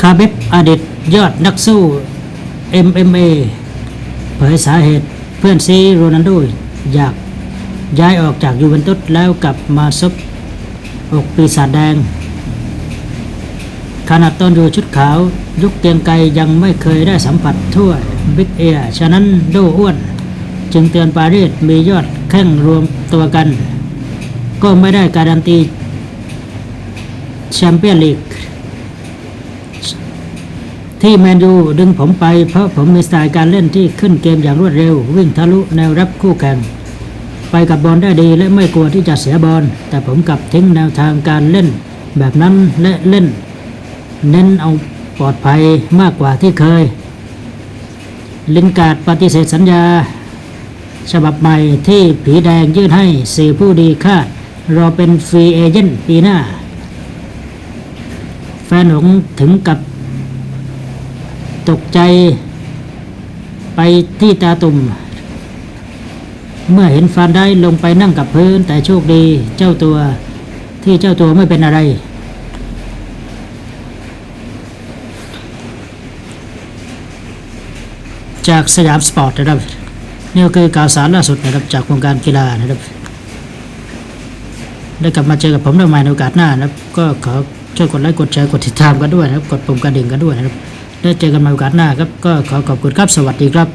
คาเบอดีตยอดนักสู้ MMA เผยสาเหตุเพื่อนซีโรนัลโดอยากย้ายออกจากยูเวนตุสแล้วกลับมาซบอกปีศาจแดง ขนาดตอนอยู่ชุดขาว ยุคเกียงไกยังไม่เคยได้สัมผัสทั่วบิ๊กเอียฉะนั้นโดอ้วน จึงเตือนปารีสมียอดแข้งรวมตัวกัน ก็ไม่ได้การันตีแชมเปี้ยนลีก ที่แมนยูดึงผมไปเพราะผมมีสไตล์การเล่นที่ขึ้นเกมอย่างรวดเร็ว วิ่งทะลุแนวรับคู่แข่งไปกับบอลได้ดีและไม่กลัวที่จะเสียบอลแต่ผมกลับทิ้งแนวทางการเล่น แบบนั้นและเล่น เน้นเอาปลอดภัยมากกว่าที่เคย ลินการ์ดปฏิเสธสัญญา ฉบับใหม่ที่ผีแดงยื่นให้สื่อผู้ดีคาดรอเป็นฟรีเอเจนต์ปีหน้า แฟนหงถึงกับ ตกใจไปที่ตาตุ่ม เมื่อเห็นฟานได้ลงไปนั่งกับพื้น แต่โชคดีเจ้าตัวที่เจ้าตัวไม่เป็นอะไรจากสยามสปอร์ตนะครับนี่ก็คือข่าวสารล่าสุดนะครับจากวงการกีฬานะครับได้กลับมาเจอกับผมได้ใหม่ในโอกาสหน้านะครับ ก็ขอช่วยกดไลค์กดแชร์กดติดตามกันด้วยนะครับ กดปุ่มกระดิ่งกันด้วยนะครับ ได้เจอกันใหม่โอกาสหน้าครับ ก็ขอขอบคุณครับ สวัสดีครับ